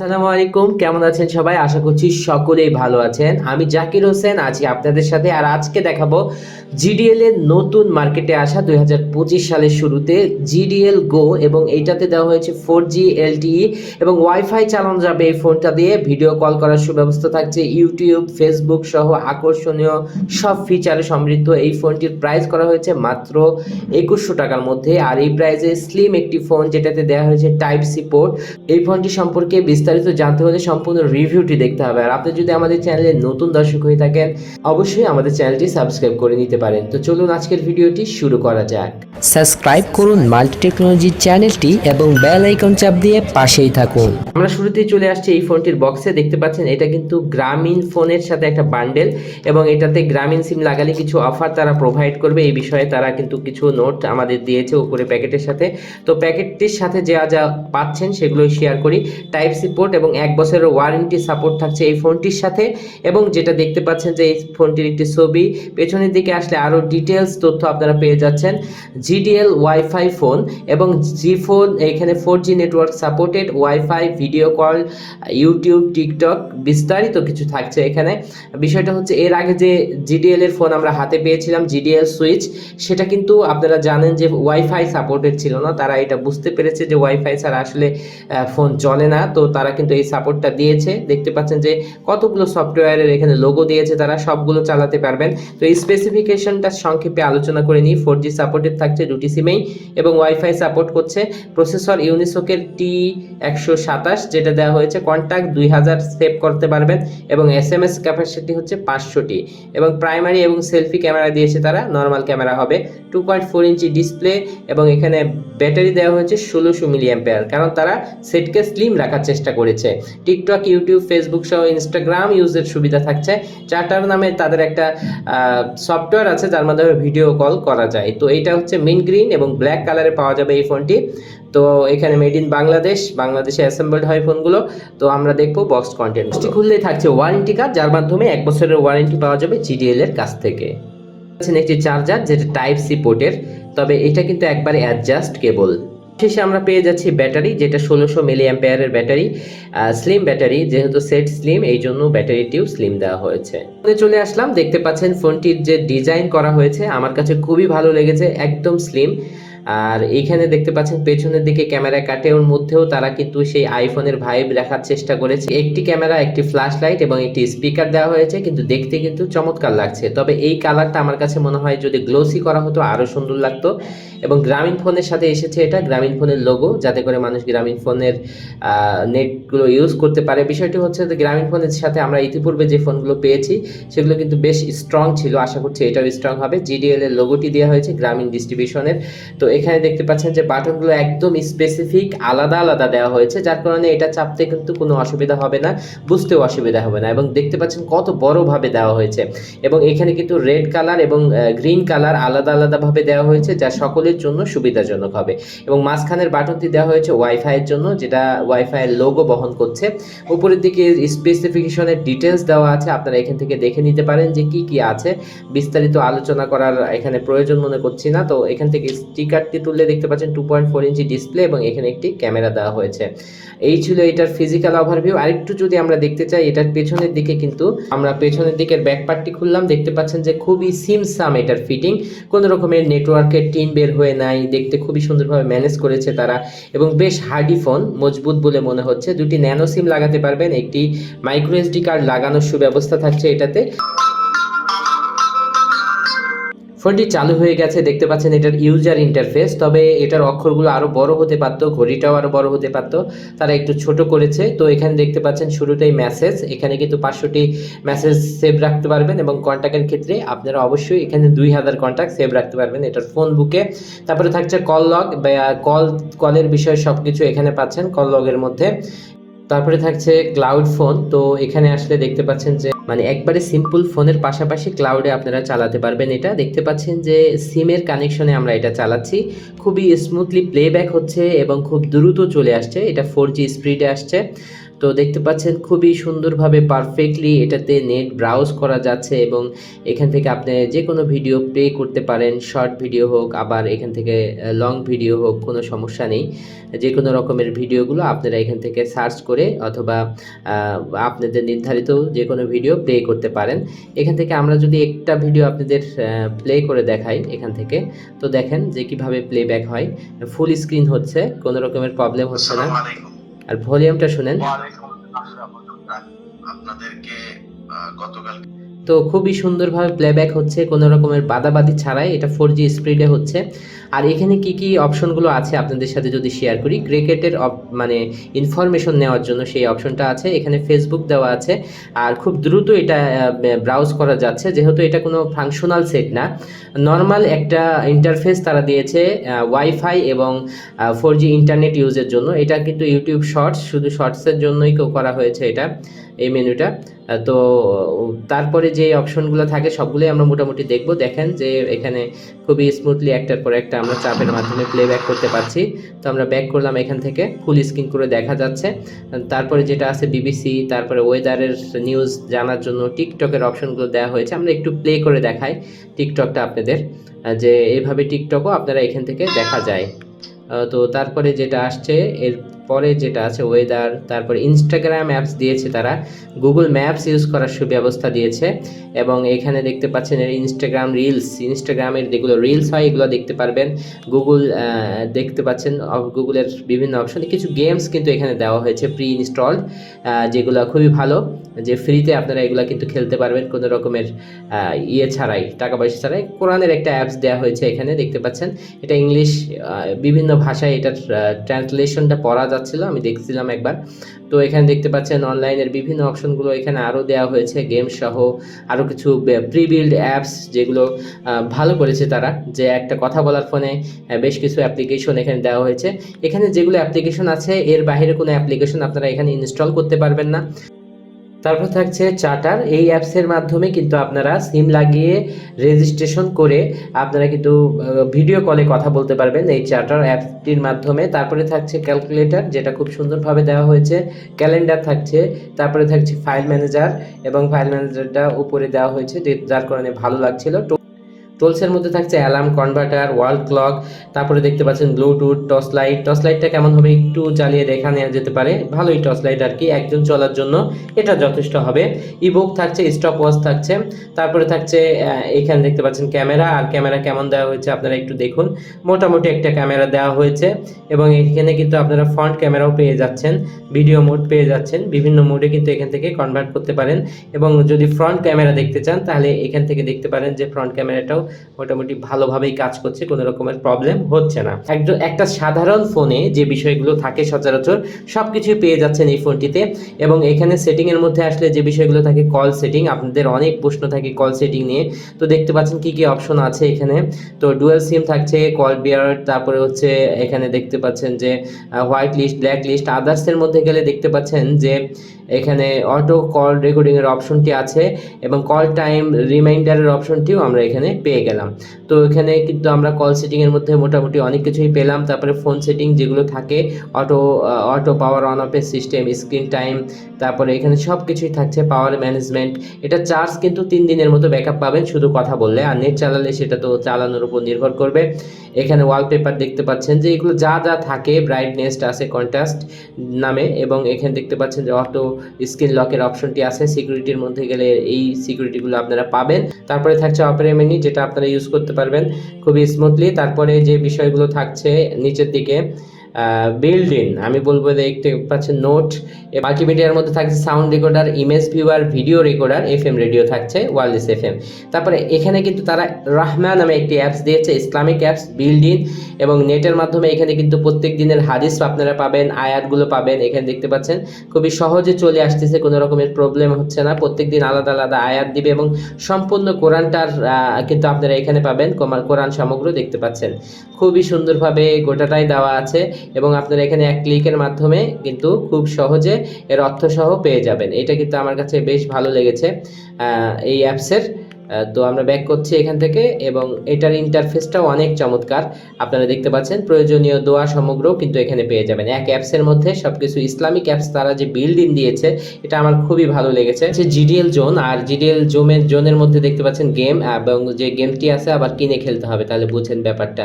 সালামু আলাইকুম, কেমন আছেন সবাই? আশা করছি সকলেই ভালো আছেন। আমি জাকির হোসেন আছি আপনাদের সাথে আর আজকে দেখাবো জিডিএল এর নতুন মার্কেটে আসা দুই হাজার পঁচিশ সালের শুরুতে জিডিএল গো এবং এইটাতে দেওয়া হয়েছে ফোর জি এলটিই এবং ওয়াইফাই চালানো যাবে এই ফোনটা দিয়ে। ভিডিও কল করার সুব্যবস্থা থাকছে, ইউটিউব ফেসবুক সহ আকর্ষণীয় সব ফিচারে সমৃদ্ধ। এই ফোনটির প্রাইস করা হয়েছে মাত্র একুশশো টাকার মধ্যে। আর এই প্রাইসে স্লিম একটি ফোন যেটাতে দেওয়া হয়েছে টাইপ সি পোর্ট এই ফোনটি সম্পর্কে বিস্তারিত জানতে হলে সম্পূর্ণ রিভিউটি দেখতে হবে। আর আপনি যদি আমাদের চ্যানেলে নতুন দর্শক হয়ে থাকেন অবশ্যই আমাদের চ্যানেলটি সাবস্ক্রাইব করে নিতে পারেন। তো চলুন আজকের ভিডিওটি শুরু করা যাক। সাবস্ক্রাইব করুন মাল্টি টেকনোলজির চ্যানেলটি এবং বেল আইকন চাপ দিয়ে পাশেই থাকুন। আমরা শুরুতেই চলে আসছি এই ফোনটির বক্সে। দেখতে পাচ্ছেন এটা কিন্তু গ্রামীণ ফোনের সাথে একটা বান্ডেল এবং এটাতে গ্রামীণ সিম লাগালে কিছু অফার তারা প্রোভাইড করবে। এই বিষয়ে তারা কিন্তু কিছু নোট আমাদের দিয়েছে উপরে প্যাকেটের সাথে। তো প্যাকেটটির সাথে যা যা পাচ্ছেন সেগুলো শেয়ার করি। টাইপ সি পোর্ট এবং এক বছরের ওয়ারেন্টি সাপোর্ট থাকছে এই ফোনটির সাথে এবং যেটা দেখতে পাচ্ছেন যে এই ফোনটির একটি ছবি। পেছনের দিকে আসলে আরও ডিটেলস তথ্য আপনারা পেয়ে যাচ্ছেন। জিডিএল ওয়াইফাই ফোন এবং জি ফোন এখানে four G network supported wifi video call YouTube TikTok বিস্তারিত কিছু থাকছে এখানে। বিষয়টা হচ্ছে এর আগে যে জিডিএল এর ফোন আমরা হাতে পেয়েছিলাম জিডিএল সুইচ সেটা কিন্তু আপনারা জানেন যে ওয়াইফাই সাপোর্টেড ছিল না। তারা এটা বুঝতে পেরেছে যে ওয়াইফাই ছাড়া আসলে ফোন চলে না। তো তারা কিন্তু এই সাপোর্টটা দিয়েছে। দেখতে পাচ্ছেন যে কতগুলো সফটওয়্যারের এখানে লোগো দিয়েছে তারা, সবগুলো চালাতে পারবেন। তো এই স্পেসিফিকেশনটা সংক্ষেপে আলোচনা করে নিই। ফোর জি সাপোর্টেড থাকছে দুটি সিমেই এবং ওয়াইফাই সাপোর্ট করছে। প্রসেসর ইউনিসোকের টি একশো সাতাশ, যেটা দেওয়া হয়েছে কন্ট্যাক্ট দুই হাজার সেভ করতে পারবেন এবং এস এম এস ক্যাপাসিটি হচ্ছে পাঁচশোটি এবং প্রাইমারি এবং সেলফি ক্যামেরা দিয়েছে তারা নর্মাল ক্যামেরা হবে। Two point four inch display এবং এখানে ব্যাটারি দেওয়া হয়েছে ষোলোশো মিলি অ্যাম্পেয়ার কারণ তারা সেটকে স্লিম রাখার চেষ্টা করেছে। টিকটক ইউটিউব ফেসবুক সহ ইনস্টাগ্রাম ইউজের সুবিধা থাকছে। চার্টার নামে তাদের একটা সফটওয়্যার আছে যার মাধ্যমে ভিডিও কল করা যায়। তো এটা হচ্ছে মিন গ্রিন এবং ব্ল্যাক কালারে পাওয়া যাবে এই ফোনটি তো এখানে মেড ইন বাংলাদেশ বাংলাদেশে অ্যাসেম্বলড হয় ফোনগুলো তো আমরা দেখব বক্স কন্টেন্ট খুললেই থাকছে ওয়ারেন্টি কার্ড যার মাধ্যমে এক বছরের ওয়ারেন্টি পাওয়া যাবে জিডিএল এর কাছ থেকে। একটি চার্জার যেটা টাইপ সি পোর্টের তবে এটা কিন্তু একবারে অ্যাডজাস্ট কেবল শেষে আমরা পেয়ে যাচ্ছি ব্যাটারি, যেটা ষোলোশো মিলি অ্যাম্পেয়ারের ব্যাটারি স্লিম ব্যাটারি, যেহেতু সেট স্লিম এই জন্য ব্যাটারিটিও স্লিম দেওয়া হয়েছে। চলে আসলাম, দেখতে পাচ্ছেন ফোনটির যে ডিজাইন করা হয়েছে, আমার কাছে খুবই ভালো লেগেছে, একদম স্লিম আর এইখানে দেখতে পাচ্ছেন পেছনের দিকে ক্যামেরা কাটে। ওর মধ্যেও তারা কিন্তু সেই আইফোনের ভাইব রাখার চেষ্টা করেছে। একটি ক্যামেরা, একটি ফ্ল্যাশ লাইট এবং একটি স্পিকার দেওয়া হয়েছে, কিন্তু দেখতে কিন্তু চমৎকার লাগছে। তবে এই কালারটা আমার কাছে মনে হয় যদি গ্লোসি করা হতো আরও সুন্দর লাগতো। এবং গ্রামীণ ফোনের সাথে এসেছে এটা, গ্রামীণ ফোনের লোগো, যাতে করে মানুষ গ্রামীণ ফোনের নেটগুলো ইউজ করতে পারে। বিষয়টি হচ্ছে যে গ্রামীণ ফোনের সাথে আমরা ইতিপূর্বে যে ফোনগুলো পেয়েছি, সেগুলো কিন্তু বেশ স্ট্রং ছিল। আশা করছি এটাও স্ট্রং হবে। জিডিএল এর লোগোটি দেওয়া হয়েছে গ্রামীণ ডিস্ট্রিবিউশনের তো এখানে দেখতে পাচ্ছেন যে বাটনগুলো একদম স্পেসিফিক আলাদা আলাদা দেওয়া হয়েছে, যার কারণে এটা চাপতে কিন্তু কোনো অসুবিধা হবে না, বুঝতেও অসুবিধা হবে না এবং দেখতে পাচ্ছেন কত বড়ভাবে দেওয়া হয়েছে এবং এখানে কিন্তু রেড কালার এবং গ্রিন কালার আলাদা, আলাদাভাবে দেওয়া হয়েছে, যা সকলের জন্য সুবিধাজনক হবে এবং মাঝখানের বাটনটি দেওয়া হয়েছে ওয়াইফাইয়ের জন্য, যেটা ওয়াইফাইয়ের লোগো বহন করছে। উপরের দিকে স্পেসিফিকেশনের ডিটেলস দেওয়া আছে, আপনারা এখান থেকে দেখে নিতে পারেন যে কি কি আছে। বিস্তারিত আলোচনা করার এখানে প্রয়োজন মনে করছি না, তো এখান থেকে স্টিকারটি তুললে দেখতে পাচ্ছেন two point four inch display এবং এখানে একটি ক্যামেরা দেওয়া হয়েছে। এই ছিল এটার ফিজিক্যাল ওভারভিউ আরেকটু যদি আমরা দেখতে চাই, এটার পেছনের দিকে কিন্তু আমরা পেছনের দিকের ব্যাক পার্টটি খুললাম। দেখতে পাচ্ছেন যে খুবই সিমসাম এটার ফিটিং কোনো রকমের নেটওয়ার্কের টিন বের হয়ে নাই। দেখতে খুবই সুন্দরভাবে ম্যানেজ করেছে তারা এবং বেশ হার্ডি ফোন মজবুত বলে মনে হচ্ছে। দুটি ন্যানো সিম লাগাতে পারবেন, একটি মাইক্রো এসডি কার্ড লাগানোর সুব্যবস্থা থাকছে এটাতে। ফোনটি চালু হয়ে গেছে, দেখতে পাচ্ছেন এটার ইউজার ইন্টারফেস তবে এটার অক্ষরগুলো আরও বড় হতে পারতো, ঘড়িটাও আরও বড় হতে পারতো, তারা একটু ছোট করেছে। তো এখানে দেখতে পাচ্ছেন শুরুতেই মেসেজ এখানে কিন্তু পাঁচশোটি মেসেজ সেভ রাখতে পারবেন এবং কন্ট্যাক্টের ক্ষেত্রে আপনারা অবশ্যই এখানে দুই হাজার কন্ট্যাক্ট সেভ রাখতে পারবেন এটার ফোন বুকে তারপরে থাকছে কল লগ বা কল কলের বিষয়ে সব কিছু এখানে পাচ্ছেন কল লগের মধ্যে। তারপরে থাকছে ক্লাউড ফোন তো এখানে আসলে দেখতে পাচ্ছেন যে মানে একবারে সিম্পল ফোনের পাশাপাশি ক্লাউডে আপনারা চালাতে পারবেন এটা। দেখতে পাচ্ছেন যে সিমের কানেকশনে আমরা এটা চালাচ্ছি। খুবই স্মুথলি প্লেব্যাক হচ্ছে এবং খুব দ্রুত চলে আসছে। এটা ফোর জি স্পিডে আসছে। তো দেখতে পাচ্ছেন খুবই সুন্দরভাবে পারফেক্টলি এটাতে নেট ব্রাউজ করা যাচ্ছে এবং এখান থেকে আপনি যে কোনো ভিডিও প্লে করতে পারেন শর্ট ভিডিও হোক, আবার এখান থেকে লং ভিডিও হোক, কোনো সমস্যা নেই। যে কোনো রকমের ভিডিওগুলো আপনারা এখান থেকে সার্চ করে অথবা আপনাদের নির্ধারিত যে কোনো ভিডিও প্লে করতে পারেন। এখান থেকে আমরা যদি একটা ভিডিও আপনাদের প্লে করে দেখাই এখান থেকে, তো দেখেন যে কীভাবে প্লেব্যাক হয়। ফুল স্ক্রিন হচ্ছে, কোনো রকমের প্রবলেম হচ্ছে না। আর ভলিউমটা শুনেন। আপনাদেরকে গতকাল তো খুবই সুন্দরভাবে প্লেব্যাক হচ্ছে, কোনো রকমের বাদাবাদি ছাড়াই এটা ফোর জি স্পিডে হচ্ছে। আর এখানে কি কি অপশনগুলো আছে আপনাদের সাথে যদি শেয়ার করি? ক্রিকেটের মানে ইনফরমেশন নেওয়ার জন্য সেই অপশনটা আছে, এখানে ফেসবুক দেওয়া আছে। আর খুব দ্রুত এটা ব্রাউজ করা যাচ্ছে, যেহেতু এটা কোনো ফাংশনাল সেট না। নর্মাল একটা ইন্টারফেস তারা দিয়েছে ওয়াইফাই এবং ফোর জি ইন্টারনেট ইউজের জন্য। এটা কিন্তু ইউটিউব শর্টস শুধু শর্টসের জন্যই করা হয়েছে এটা। এই মেনুটা। তো তারপরে যে অপশনগুলো থাকে সবগুলোই আমরা মোটামুটি দেখব। দেখেন যে এখানে খুবই স্মুথলি একটার পর একটা আমরা চাপের মাধ্যমে প্লে ব্যাক করতে পারছি। তো আমরা ব্যাক করলাম এখান থেকে ফুল স্ক্রিন করে দেখা যাচ্ছে। তারপরে যেটা আছে বিবিসি তারপরে ওয়েদারের নিউজ জানার জন্য টিকটকের অপশনগুলো দেওয়া হয়েছে। আমরা একটু প্লে করে দেখাই টিকটকটা আপনাদের যে এইভাবে টিকটকও আপনারা এখান থেকে দেখা যায়। তো তারপরে যেটা আসছে, এর পরে যেটা আছে ওয়েদার তারপর ইনস্টাগ্রাম অ্যাপস দিয়েছে তারা। গুগল ম্যাপস ইউজ করার সুব্যবস্থা দিয়েছে। এবং এখানে দেখতে পাচ্ছেন এর ইনস্টাগ্রাম রিলস ইনস্টাগ্রামের যেগুলো রিলস হয়, এগুলো দেখতে পারবেন। গুগল দেখতে পাচ্ছেন গুগলের বিভিন্ন অপশন কিছু গেমস কিন্তু এখানে দেওয়া হয়েছে প্রি ইনস্টল যেগুলো খুবই ভালো। যে ফ্রিতে আপনারা এগুলা কিন্তু খেলতে পারবেন কোনো রকমের ইয়ে ছাড়াই টাকা পয়সা ছাড়াই। কোরআনের একটা অ্যাপস দেওয়া হয়েছে এখানে, দেখতে পাচ্ছেন। এটা ইংলিশ বিভিন্ন ভাষায় এটার ট্রান্সলেশনটা পড়া যাচ্ছিল, আমি দেখছিলাম একবার। তো এখানে দেখতে পাচ্ছেন অনলাইনের বিভিন্ন অপশনগুলো এখানে আরও দেওয়া হয়েছে গেম সহ আরও কিছু প্রি বিল্ড অ্যাপস যেগুলো ভালো করেছে তারা। যে একটা কথা বলার ফোনে বেশ কিছু অ্যাপ্লিকেশন এখানে দেওয়া হয়েছে। এখানে যেগুলো অ্যাপ্লিকেশন আছে, এর বাইরে কোনো অ্যাপ্লিকেশন আপনারা এখানে ইনস্টল করতে পারবেন না। তারপর থাকছে চার্টার। এই অ্যাপসের মাধ্যমে কিন্তু আপনারা সিম লাগিয়ে রেজিস্ট্রেশন করে আপনারা কিন্তু ভিডিও কলে কথা বলতে পারবেন এই চার্টার অ্যাপটির মাধ্যমে। তারপরে থাকছে ক্যালকুলেটার যেটা খুব সুন্দরভাবে দেওয়া হয়েছে। ক্যালেন্ডার থাকছে, তারপরে থাকছে ফাইল ম্যানেজার এবং ফাইল ম্যানেজারটা উপরে দেওয়া হয়েছে যার কারণে ভালো লাগছিল। টোলসের মধ্যে থাকছে অ্যালার্ম কনভার্টার, ওয়াল ক্লক, তারপরে দেখতে পাচ্ছেন ব্লুটুথ, টর্চ লাইট। টর্চ লাইটটা কেমন হবে একটু জ্বালিয়ে দেখা নেওয়া যেতে পারে। ভালোই টর্চ লাইট আর কি, একজন চলার জন্য এটা যথেষ্ট হবে। ইবুক থাকছে স্টপ ওয়াচ থাকছে, তারপরে থাকছে এখানে দেখতে পাচ্ছেন ক্যামেরা, আর ক্যামেরা কেমন দেওয়া হয়েছে আপনারা একটু দেখুন। মোটামুটি একটা ক্যামেরা দেওয়া হয়েছে এবং এখানে কিন্তু আপনারা ফ্রন্ট ক্যামেরাও পেয়ে যাচ্ছেন, ভিডিও মোড পেয়ে যাচ্ছেন, বিভিন্ন মোডে কিন্তু এখান থেকে কনভার্ট করতে পারেন। এবং যদি ফ্রন্ট ক্যামেরা দেখতে চান, তাহলে এখান থেকে দেখতে পারেন যে ফ্রন্ট ক্যামেরাটাও মোটামুটি ভালোভাবেই কাজ করছে, কোনো রকমের প্রবলেম হচ্ছে না। একজন, একটা সাধারণ ফোনে যে বিষয়গুলো থাকে সচরাচর সব কিছুই পেয়ে যাচ্ছেন এই ফোনটিতে এবং এখানে সেটিংয়ের মধ্যে আসলে যে বিষয়গুলো থাকে কল সেটিং আপনাদের অনেক প্রশ্ন থাকে কল সেটিং নিয়ে। তো দেখতে পাচ্ছেন কি কি অপশন আছে এখানে? তো ডুয়েল সিম থাকছে কল বিয়ার তারপরে হচ্ছে এখানে দেখতে পাচ্ছেন যে হোয়াইট লিস্ট ব্ল্যাক লিস্ট আদার্সের মধ্যে গেলে দেখতে পাচ্ছেন যে, এখানে অটো কল রেকর্ডিংয়ের অপশনটি আছে এবং কল টাইম রিমাইন্ডারের অপশনটিও আমরা এখানে পেয়ে গেলাম। তো এখানে কিন্তু আমরা কল সেটিং এর মধ্যে মোটামুটি অনেক কিছুই পেলাম। তারপরে ফোন সেটিং যেগুলো থাকে অটো অটো পাওয়ার অন অফের সিস্টেম স্ক্রিন টাইম তারপরে এখানে সব কিছুই থাকছে পাওয়ার ম্যানেজমেন্ট এটা চার্জ কিন্তু তিন দিনের মতো ব্যাকআপ পাবেন, শুধু কথা বললে। আর নেট চালালে সেটা তো চালানোর উপর নির্ভর করবে। এখানে ওয়ালপেপার দেখতে পাচ্ছেন যে এগুলো যা যা থাকে ব্রাইটনেস আছে কন্ট্রাস্ট নামে। এবং এখানে দেখতে পাচ্ছেন যে অটো স্ক্রিন লকের অপশনটি আছে। সিকিউরিটির মধ্যে গেলে এই সিকিউরিটিগুলো আপনারা পাবেন। তারপরে থাকছে অপারে মেনি যেটা আপনারা ইউজ করতে পারবেন। খুবই স্মুথলি তারপরে যে বিষয়গুলো থাকছে নিচের দিকে বিল্ড ইন আমি বলব দেখতে পাচ্ছেন নোট মাল্টিমিডিয়ার মধ্যে থাকছে sound recorder image viewer video recorder F M radio থাকছে ওয়ারলেস এফ এম তারপরে এখানে কিন্তু তারা রাহমা নামে একটি অ্যাপস দিয়েছে ইসলামিক অ্যাপস বিল্ড ইন এবং নেটের মাধ্যমে এখানে কিন্তু প্রত্যেক দিনের হাদিস আপনারা পাবেন, আয়াতগুলো পাবেন। এখানে দেখতে পাচ্ছেন, খুবই সহজে চলে আসতেছে, কোনো রকমের প্রবলেম হচ্ছে না। প্রত্যেক দিন আলাদা আলাদা আয়াত দিবে এবং সম্পূর্ণ কোরআনটার কিন্তু আপনারা এখানে পাবেন। কোরআন সমগ্র দেখতে পাচ্ছেন। খুবই সুন্দরভাবে গোটাটাই দেওয়া আছে। এবং আপনারা এখানে এক ক্লিকের মাধ্যমে কিন্তু খুব সহজে এর অর্থ সহ পেয়ে যাবেন। এটা কিন্তু আমার কাছে বেশ ভালো লেগেছে এই অ্যাপসের। তো আমরা ব্যাক করছি এখান থেকে এবং এটার ইন্টারফেসটাও অনেক চমৎকার। আপনারা দেখতে পাচ্ছেন, প্রয়োজনীয় দোয়া সমগ্রও কিন্তু এখানে পেয়ে যাবেন। এক অ্যাপসের মধ্যে সবকিছু ইসলামিক অ্যাপস তারা যে বিল্ডিং দিয়েছে, এটা আমার খুবই ভালো লেগেছে। যে জিডিএল জোন আর জিডিএল জোনের জোনের মধ্যে দেখতে পাচ্ছেন গেম এবং যে গেমটি আছে আবার কিনে খেলতে হবে, তাহলে বুঝেন ব্যাপারটা।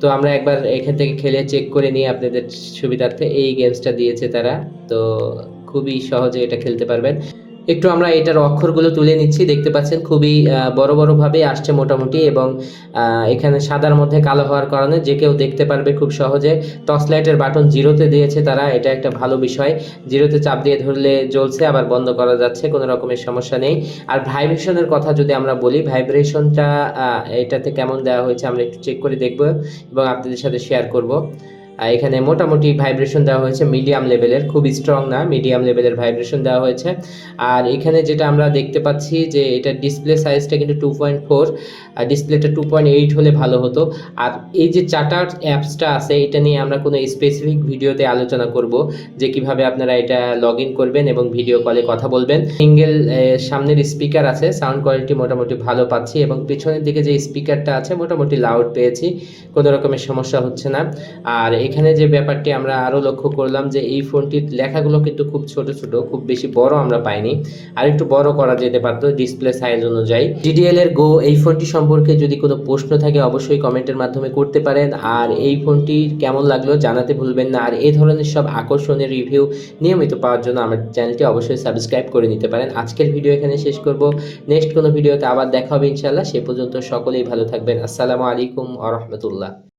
তো আমরা একবার এখান থেকে খেলে চেক করে নিই আপনাদের সুবিধার্থে এই গেমসটা দিয়েছে তারা। তো খুবই সহজে এটা খেলতে পারবেন। একটু আমরা এটার অক্ষরগুলো তুলে নিচ্ছি। দেখতে পাচ্ছেন খুবই বড় বড় ভাবে আসছে মোটামুটি এবং এখানে সাদার মধ্যে কালো হওয়ার কারণে যে কেউ দেখতে পারবে খুব সহজে। টর্চ লাইটের বাটন জিরোতে দিয়েছে তারা, এটা একটা ভালো বিষয়। জিরোতে চাপ দিয়ে ধরলে জ্বলছে, আবার বন্ধ করা যাচ্ছে, কোনো রকমের সমস্যা নেই। আর ভাইব্রেশনের কথা যদি আমরা বলি, ভাইব্রেশনটা এটাতে কেমন দেওয়া হয়েছে আমরা একটু চেক করে দেখব এবং আপনাদের সাথে শেয়ার করব। এখানে মোটামুটি ভাইব্রেশন দেওয়া হয়েছে মিডিয়াম লেভেলের খুব স্ট্রং না মিডিয়াম লেভেলের ভাইব্রেশন দেওয়া হয়েছে। আর এখানে যেটা আমরা দেখতে পাচ্ছি যে এটা ডিসপ্লে সাইজটা কিন্তু টু পয়েন্ট ফোর আর ডিসপ্লেটা টু পয়েন্ট এইট হলে ভালো হতো। আর এই যে চার্টার অ্যাপসটা আছে, এটা নিয়ে আমরা কোনো স্পেসিফিক ভিডিওতে আলোচনা করব যে কীভাবে আপনারা এটা লগ ইন করবেন এবং ভিডিও কলে কথা বলবেন। সিঙ্গেল সামনের স্পিকার আছে সাউন্ড কোয়ালিটি মোটামুটি ভালো পাচ্ছি এবং পিছনের দিকে যে স্পিকারটা আছে, মোটামুটি লাউড পেয়েছি, কোনো রকমের সমস্যা হচ্ছে না। আর এখানে যে ব্যাপারটি আমরা আরও লক্ষ্য করলাম যে এই ফোনটির লেখাগুলো কিন্তু খুব ছোট ছোট, খুব বেশি বড় আমরা পাইনি। আর একটু বড় করা যেতে পারতো ডিসপ্লে সাইজ অনুযায়ী। ডিডিএল এর গো এই ফোনটি সম্পর্কে যদি কোনো প্রশ্ন থাকে অবশ্যই কমেন্টের মাধ্যমে করতে পারেন। আর এই ফোনটি কেমন লাগল জানাতে ভুলবেন না। আর এই ধরনের সব আকর্ষণীয় রিভিউ নিয়মিত পাওয়ার জন্য আমার চ্যানেলটি অবশ্যই সাবস্ক্রাইব করে নিতে পারেন। আজকের ভিডিও এখানে শেষ করব। নেক্সট কোনো ভিডিওতে আবার দেখা হবে ইনশাল্লাহ সে পর্যন্ত সকলেই ভালো থাকবেন। আসসালামু আলাইকুম আ রহমতুল্লাহ।